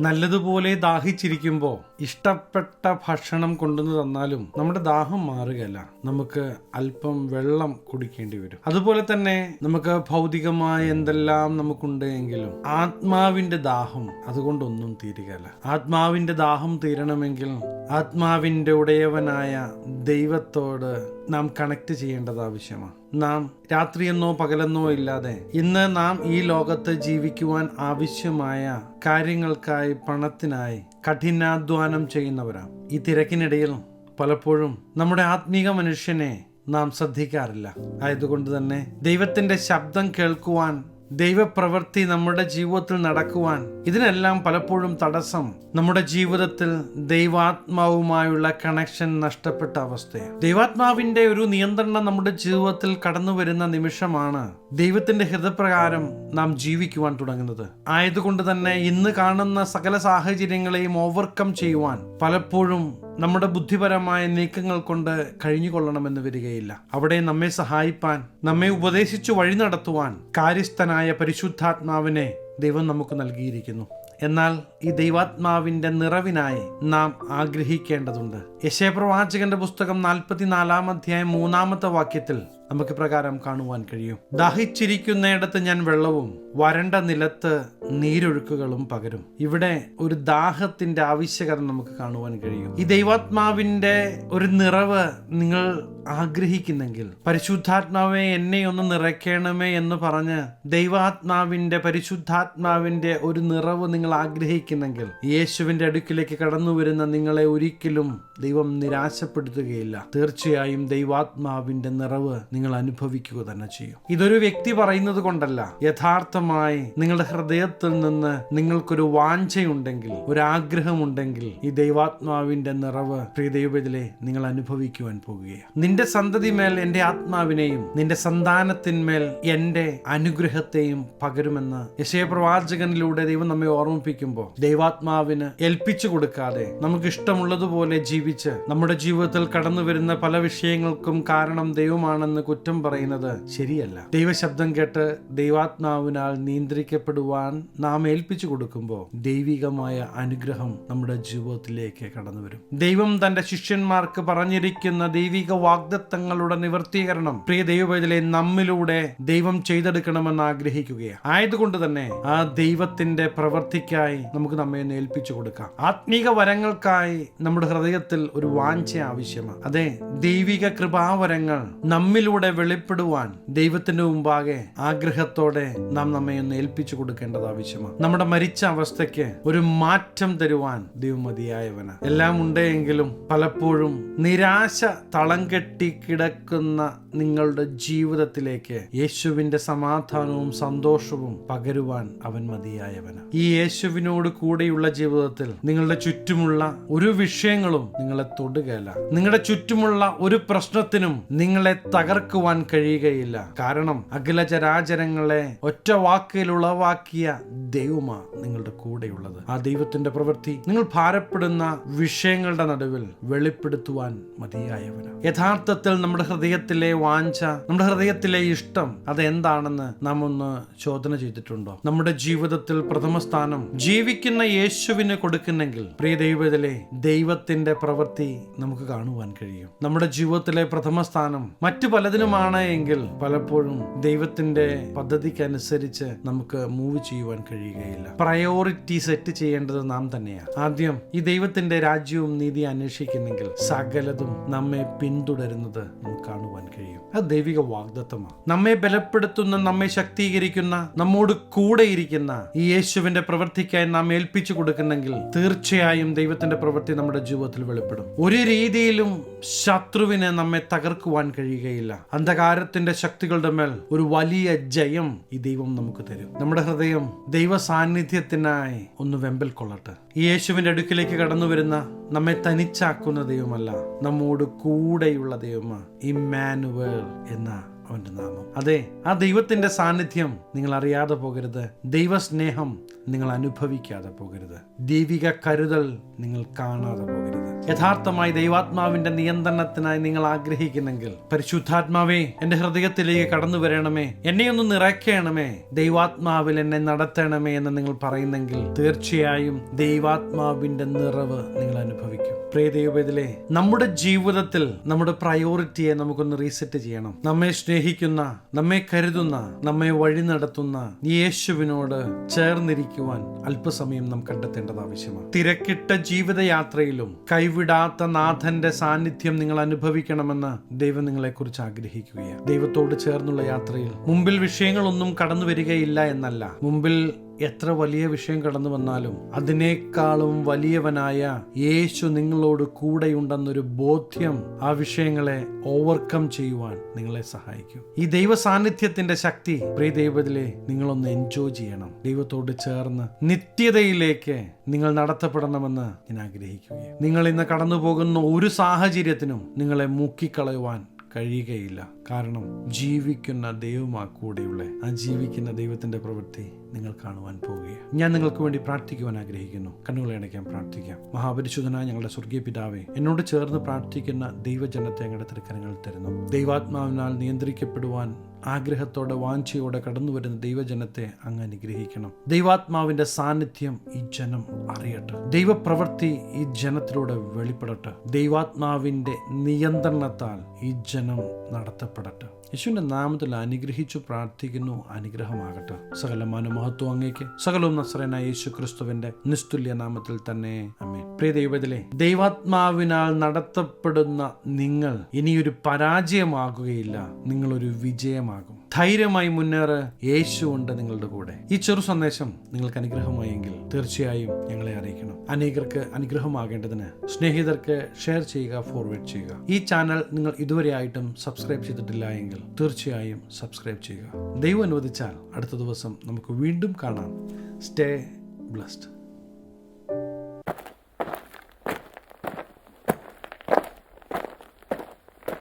നല്ലതുപോലെ ദാഹിച്ചിരിക്കുമ്പോൾ ഇഷ്ടപ്പെട്ട ഭക്ഷണം കൊണ്ടുവന്ന് തന്നാലും നമ്മുടെ ദാഹം മാറുകയല്ല. നമുക്ക് അല്പം വെള്ളം കുടിക്കേണ്ടി വരും. അതുപോലെ തന്നെ നമുക്ക് ഭൗതികമായ എന്തെല്ലാം നമുക്കുണ്ട് എങ്കിലും ആത്മാവിന്റെ ദാഹം അതുകൊണ്ടൊന്നും തീരുകയല്ല. ആത്മാവിന്റെ ദാഹം തീരണമെങ്കിൽ ആത്മാവിന്റെ ഉടയവനായ ദൈവത്തോട് നാം കണക്ട് ചെയ്യേണ്ടത് ആവശ്യമാണ്. നാം രാത്രിയെന്നോ പകലെന്നോ ഇല്ലാതെ ഇന്ന് നാം ഈ ലോകത്ത് ജീവിക്കുവാൻ ആവശ്യമായ കാര്യങ്ങൾക്കായി പണത്തിനായി കഠിനാധ്വാനം ചെയ്യുന്നവരാണ്. ഈ തിരക്കിനിടയിൽ പലപ്പോഴും നമ്മുടെ ആത്മീക മനുഷ്യനെ നാം ശ്രദ്ധിക്കാറില്ല. ആയതുകൊണ്ട് തന്നെ ദൈവത്തിന്റെ ശബ്ദം കേൾക്കുവാൻ ദൈവപ്രവൃത്തി നമ്മുടെ ജീവിതത്തിൽ നടക്കുവാൻ ഇതിനെല്ലാം പലപ്പോഴും തടസ്സം. നമ്മുടെ ജീവിതത്തിൽ ദൈവാത്മാവുമായുള്ള കണക്ഷൻ നഷ്ടപ്പെട്ട അവസ്ഥയാണ്. ദൈവാത്മാവിന്റെ ഒരു നിയന്ത്രണം നമ്മുടെ ജീവിതത്തിൽ കടന്നു വരുന്ന നിമിഷമാണ് ദൈവത്തിന്റെ ഹൃദയപ്രകാരം നാം ജീവിക്കുവാൻ തുടങ്ങുന്നത്. ആയതുകൊണ്ട് തന്നെ ഇന്ന് കാണുന്ന സകല സാഹചര്യങ്ങളെയും ഓവർകം ചെയ്യുവാൻ പലപ്പോഴും നമ്മുടെ ബുദ്ധിപരമായ നീക്കങ്ങൾ കൊണ്ട് കഴിഞ്ഞുകൊള്ളണമെന്ന് വരികയില്ല. അവിടെ നമ്മെ സഹായിപ്പാൻ നമ്മെ ഉപദേശിച്ചു വഴി നടത്തുവാൻ കാര്യസ്ഥനായ പരിശുദ്ധാത്മാവിനെ ദൈവം നമുക്ക് നൽകിയിരിക്കുന്നു. എന്നാൽ ഈ ദൈവാത്മാവിന്റെ നിറവിനായി നാം ആഗ്രഹിക്കേണ്ടതുണ്ട്. യശയപ്രവാചകന്റെ പുസ്തകം നാൽപ്പത്തിനാലാം അധ്യായം മൂന്നാമത്തെ വാക്യത്തിൽ നമുക്ക് പ്രകാരം കാണുവാൻ കഴിയും. ദാഹിച്ചിരിക്കുന്നിടത്ത് ഞാൻ വെള്ളവും വരണ്ട നിലത്ത് നീരൊഴുക്കുകളും പകരും. ഇവിടെ ഒരു ദാഹത്തിന്റെ ആവശ്യകത നമുക്ക് കാണുവാൻ കഴിയും. ഈ ദൈവാത്മാവിന്റെ ഒരു നിറവ് നിങ്ങൾ ആഗ്രഹിക്കുന്നെങ്കിൽ പരിശുദ്ധാത്മാവെ എന്നെ ഒന്ന് നിറയ്ക്കണമേ എന്ന് പറഞ്ഞ് ദൈവാത്മാവിന്റെ പരിശുദ്ധാത്മാവിന്റെ ഒരു നിറവ് നിങ്ങൾ ആഗ്രഹിക്കുന്നെങ്കിൽ യേശുവിന്റെ അടുക്കിലേക്ക് കടന്നു വരുന്ന നിങ്ങളെ ഒരിക്കലും ദൈവം നിരാശപ്പെടുത്തുകയില്ല. തീർച്ചയായും ദൈവാത്മാവിന്റെ നിറവ് നിങ്ങൾ അനുഭവിക്കുക തന്നെ ചെയ്യും. ഇതൊരു വ്യക്തി പറയുന്നത് കൊണ്ടല്ല. യഥാർത്ഥമായി നിങ്ങളുടെ ഹൃദയത്തിൽ നിന്ന് നിങ്ങൾക്കൊരു വാഞ്ചയുണ്ടെങ്കിൽ ഒരു ആഗ്രഹമുണ്ടെങ്കിൽ ഈ ദൈവാത്മാവിന്റെ നിറവ് പ്രിയ ദൈവത്തിലെ നിങ്ങൾ അനുഭവിക്കുവാൻ പോകുകയാണ്. നിന്റെ സന്തതി മേൽ എന്റെ ആത്മാവിനെയും നിന്റെ സന്താനത്തിന്മേൽ എന്റെ അനുഗ്രഹത്തെയും പകരുമെന്ന് യശയപ്രവാചകനിലൂടെ ദൈവം നമ്മെ ഓർമ്മിപ്പിക്കുമ്പോൾ ദൈവാത്മാവിന് ഏൽപ്പിച്ചു കൊടുക്കാതെ നമുക്ക് ഇഷ്ടമുള്ളതുപോലെ ജീവിച്ച് നമ്മുടെ ജീവിതത്തിൽ കടന്നു വരുന്ന പല വിഷയങ്ങൾക്കും കാരണം ദൈവമാണെന്ന് കുറ്റം പറയുന്നത് ശരിയല്ല. ദൈവശബ്ദം കേട്ട് ദൈവാത്മാവിനാൽ നിയന്ത്രിക്കപ്പെടുവാൻ നാം ഏൽപ്പിച്ചു കൊടുക്കുമ്പോൾ ദൈവികമായ അനുഗ്രഹം നമ്മുടെ ജീവിതത്തിലേക്ക് കടന്നു വരും. ദൈവം തന്റെ ശിഷ്യന്മാർക്ക് പറഞ്ഞിരിക്കുന്ന ദൈവിക വാഗ്ദത്തങ്ങളുടെ നിവർത്തീകരണം പ്രിയ ദൈവവേദലെ നമ്മിലൂടെ ദൈവം ചെയ്തെടുക്കണമെന്ന് ആഗ്രഹിക്കുകയാണ്. ആയതുകൊണ്ട് തന്നെ ആ ദൈവത്തിന്റെ പ്രവൃത്തിക്കായി നമുക്ക് നമ്മെ ഒന്ന് ഏൽപ്പിച്ചു കൊടുക്കാം. ആത്മീക വരങ്ങൾക്കായി നമ്മുടെ ഹൃദയത്തിൽ ഒരു വാഞ്ച ആവശ്യമാണ്. അതെ ദൈവിക കൃപാവരങ്ങൾ നമ്മിലൂടെ വെളിപ്പെടുവാൻ ദൈവത്തിന്റെ മുമ്പാകെ ആഗ്രഹത്തോടെ നാം നമ്മെ ഒന്ന് ഏൽപ്പിച്ചു കൊടുക്കേണ്ടത് ആവശ്യമാണ്. നമ്മുടെ മരിച്ച അവസ്ഥയ്ക്ക് ഒരു മാറ്റം തരുവാൻ ദൈവം മതിയായവന. എല്ലാം ഉണ്ടെങ്കിലും പലപ്പോഴും നിരാശ തളം കെട്ടി കിടക്കുന്ന നിങ്ങളുടെ ജീവിതത്തിലേക്ക് യേശുവിന്റെ സമാധാനവും സന്തോഷവും പകരുവാൻ അവൻ മതിയായവന ഈ യേശുവിനോട് കൂടെയുള്ള ജീവിതത്തിൽ നിങ്ങളുടെ ചുറ്റുമുള്ള ഒരു വിഷയങ്ങളും നിങ്ങളെ തൊടുകയല്ല. നിങ്ങളുടെ ചുറ്റുമുള്ള ഒരു പ്രശ്നത്തിനും നിങ്ങളെ തകർക്കുവാൻ കഴിയുകയില്ല. കാരണം അഖിലചരാചരങ്ങളെ ഒറ്റ വാക്കിൽ ഉളവാക്കിയ ദൈവമാ നിങ്ങളുടെ കൂടെയുള്ളത്. ആ ദൈവത്തിന്റെ പ്രവൃത്തി നിങ്ങൾ ഭാരപ്പെടുന്ന വിഷയങ്ങളുടെ നടുവിൽ വെളിപ്പെടുത്തുവാൻ മതിയായവന് യഥാർത്ഥത്തിൽ നമ്മുടെ ഹൃദയത്തിലെ വാഞ്ച. നമ്മുടെ ഹൃദയത്തിലെ ഇഷ്ടം അതെന്താണെന്ന് നാം ഒന്ന് ചോദന ചെയ്തിട്ടുണ്ടോ? നമ്മുടെ ജീവിതത്തിൽ പ്രഥമ സ്ഥാനം ജീവിക്കുന്ന യേശുവിന് കൊടുക്കുന്നെങ്കിൽ പ്രിയ ദൈവത്തിലെ ദൈവത്തിന്റെ പ്രവൃത്തി നമുക്ക് കാണുവാൻ കഴിയും. നമ്മുടെ ജീവിതത്തിലെ പ്രഥമ സ്ഥാനം മറ്റു പലതിനുമാണ് എങ്കിൽ പലപ്പോഴും ദൈവത്തിന്റെ പദ്ധതിക്കനുസരിച്ച് നമുക്ക് മൂവ് ചെയ്യുവാൻ കഴിയുകയില്ല. പ്രയോറിറ്റി സെറ്റ് ചെയ്യേണ്ടത് നാം തന്നെയാണ്. ആദ്യം ഈ ദൈവത്തിന്റെ രാജ്യവും നീതി അന്വേഷിക്കുന്നെങ്കിൽ സകലതും നമ്മെ പിന്തുടരുന്നത് നമുക്ക് കാണുവാൻ കഴിയും. അത് ദൈവിക വാഗ്ദത്തമാണ്. നമ്മെ ബലപ്പെടുത്തുന്ന നമ്മെ ശക്തീകരിക്കുന്ന നമ്മോട് കൂടെയിരിക്കുന്ന ഈ യേശുവിന്റെ പ്രവൃത്തിക്കായി നാം ഏൽപ്പിച്ചു കൊടുക്കുന്നെങ്കിൽ തീർച്ചയായും ദൈവത്തിന്റെ പ്രവൃത്തി നമ്മുടെ ജീവിതത്തിൽ വെളിപ്പെടും. ഒരു രീതിയിലും ശത്രുവിന് നമ്മെ തകർക്കുവാൻ കഴിയുകയില്ല. അന്ധകാരത്തിന്റെ ശക്തികളുടെ മേൽ ഒരു വലിയ ജയം ഈ ദൈവം നമുക്ക് തരും. നമ്മുടെ ഹൃദയം ദൈവ സാന്നിധ്യത്തിനായി ഒന്ന് വെമ്പൽ കൊള്ളട്ടെ. ഈ യേശുവിന്റെ അടുക്കിലേക്ക് കടന്നു വരുന്ന നമ്മെ തനിച്ചാക്കുന്ന ദൈവമല്ല നമ്മോട് കൂടെയുള്ള ദൈവമാണ് ഇമ്മാനുവൽ എന്ന അവന്റെ നാമം. അതെ ആ ദൈവത്തിന്റെ സാന്നിധ്യം നിങ്ങൾ അറിയാതെ പോകരുത്. ദൈവസ്നേഹം നിങ്ങൾ അനുഭവിക്കാതെ പോകരുത്. ദൈവിക കരുതൽ നിങ്ങൾ കാണാതെ പോകരുത്. യഥാർത്ഥമായി ദൈവാത്മാവിന്റെ നിയന്ത്രണത്തിനായി നിങ്ങൾ ആഗ്രഹിക്കുന്നെങ്കിൽ പരിശുദ്ധാത്മാവേ എന്റെ ഹൃദയത്തിലേക്ക് കടന്നു വരണമേ എന്നെ ഒന്ന് നിറയ്ക്കണമേ ദൈവാത്മാവിൽ എന്നെ നടത്തണമേ എന്ന് നിങ്ങൾ പറയുന്നെങ്കിൽ തീർച്ചയായും ദൈവാത്മാവിന്റെ നിറവ് നിങ്ങൾ അനുഭവിക്കും. പ്രിയ ദൈവത്തിലെ നമ്മുടെ ജീവിതത്തിൽ നമ്മുടെ പ്രയോറിറ്റിയെ നമുക്കൊന്ന് റീസെറ്റ് ചെയ്യണം. നമ്മെ സ്നേഹിക്കുന്ന നമ്മെ കരുതുന്ന നമ്മെ വഴി നടത്തുന്ന യേശുവിനോട് ചേർന്നിരിക്കുവാൻ അല്പസമയം നാം കണ്ടെത്തേണ്ടത് ആവശ്യമാണ്. തിരക്കിട്ട ജീവിതയാത്രയിലും കൈവിടാത്ത നാഥന്റെ സാന്നിധ്യം നിങ്ങൾ അനുഭവിക്കണമെന്ന് ദൈവം നിങ്ങളെക്കുറിച്ച് ആഗ്രഹിക്കുകയാണ്. ദൈവത്തോട് ചേർന്നുള്ള യാത്രയിൽ മുമ്പിൽ വിഷയങ്ങളൊന്നും കടന്നു വരികയില്ല എന്നല്ല. മുമ്പിൽ എത്ര വലിയ വിഷയം കടന്നു വന്നാലും അതിനേക്കാളും വലിയവനായ യേശു നിങ്ങളോട് കൂടെയുണ്ടെന്നൊരു ബോധ്യം ആ വിഷയങ്ങളെ ഓവർകം ചെയ്യുവാൻ നിങ്ങളെ സഹായിക്കും. ഈ ദൈവ സാന്നിധ്യത്തിന്റെ ശക്തി പ്രിയ ദൈവത്തിലെ നിങ്ങളൊന്ന് എൻജോയ് ചെയ്യണം. ദൈവത്തോട് ചേർന്ന് നിത്യതയിലേക്ക് നിങ്ങൾ നടത്തപ്പെടണമെന്ന് ഞാൻ ആഗ്രഹിക്കുകയാണ്. നിങ്ങൾ ഇന്ന് കടന്നു പോകുന്ന ഒരു സാഹചര്യത്തിനും നിങ്ങളെ മുക്കിക്കളയുവാൻ കഴിയുകയില്ല. കാരണം ജീവിക്കുന്ന ദൈവമാ കൂടെയുള്ള ആ ജീവിക്കുന്ന ദൈവത്തിന്റെ പ്രവൃത്തി നിങ്ങൾ കാണുവാൻ പോവുകയാണ് ഞാൻ നിങ്ങൾക്ക് വേണ്ടി പ്രാർത്ഥിക്കുവാൻ ആഗ്രഹിക്കുന്നു. കണ്ണുകളെ അടയ്ക്കാൻ പ്രാർത്ഥിക്കാം. മഹാപരിശുദ്ധനായ ഞങ്ങളുടെ സ്വർഗീയ പിതാവേ എന്നോട് ചേർന്ന് പ്രാർത്ഥിക്കുന്ന ദൈവജനത്തെ ഞങ്ങളുടെ തിരുക്കരങ്ങൾ തരുന്നു. ദൈവാത്മാവിനാൽ നിയന്ത്രിക്കപ്പെടുവാൻ ആഗ്രഹത്തോടെ വാഞ്ചയോടെ കടന്നു വരുന്ന ദൈവജനത്തെ അങ്ങ് അനുഗ്രഹിക്കണം. ദൈവാത്മാവിന്റെ സാന്നിധ്യം ഈ ജനം അറിയട്ടെ. ദൈവപ്രവൃത്തി ഈ ജനത്തിലൂടെ വെളിപ്പെടട്ടെ. ദൈവാത്മാവിന്റെ നിയന്ത്രണത്താൽ ഈ ജനം നടത്തപ്പെടട്ടെ യേശുവിന്റെ നാമത്തിൽ അനുഗ്രഹിച്ചു പ്രാർത്ഥിക്കുന്നു അനുഗ്രഹമാകട്ടെ. സകല മനോമഹത്വം അങ്ങേക്ക്. സകലവും നസ്രനായ യേശു ക്രിസ്തുവിന്റെ നിസ്തുല്യ നാമത്തിൽ തന്നെ അമ്മേ പ്രിയ ദൈവത്തിലെ ദൈവാത്മാവിനാൽ നടത്തപ്പെടുന്ന നിങ്ങൾ ഇനിയൊരു പരാജയമാകുകയില്ല. നിങ്ങളൊരു വിജയമാകും. ധൈര്യമായി മുന്നേറ് യേശു ഉണ്ട് നിങ്ങളുടെ കൂടെ. ഈ ചെറു സന്ദേശം നിങ്ങൾക്ക് അനുഗ്രഹമായെങ്കിൽ തീർച്ചയായും ഞങ്ങളെ അറിയിക്കണം. അനേകർക്ക് അനുഗ്രഹമാകേണ്ടതിന് സ്നേഹിതർക്ക് ഷെയർ ചെയ്യുക ഫോർവേഡ് ചെയ്യുക. ഈ ചാനൽ നിങ്ങൾ ഇതുവരെ ആയിട്ടും സബ്സ്ക്രൈബ് ചെയ്തിട്ടില്ല എങ്കിൽ തീർച്ചയായും സബ്സ്ക്രൈബ് ചെയ്യുക. ദൈവം അനുവദിച്ചാൽ അടുത്ത ദിവസം നമുക്ക് വീണ്ടും കാണാം. Stay blessed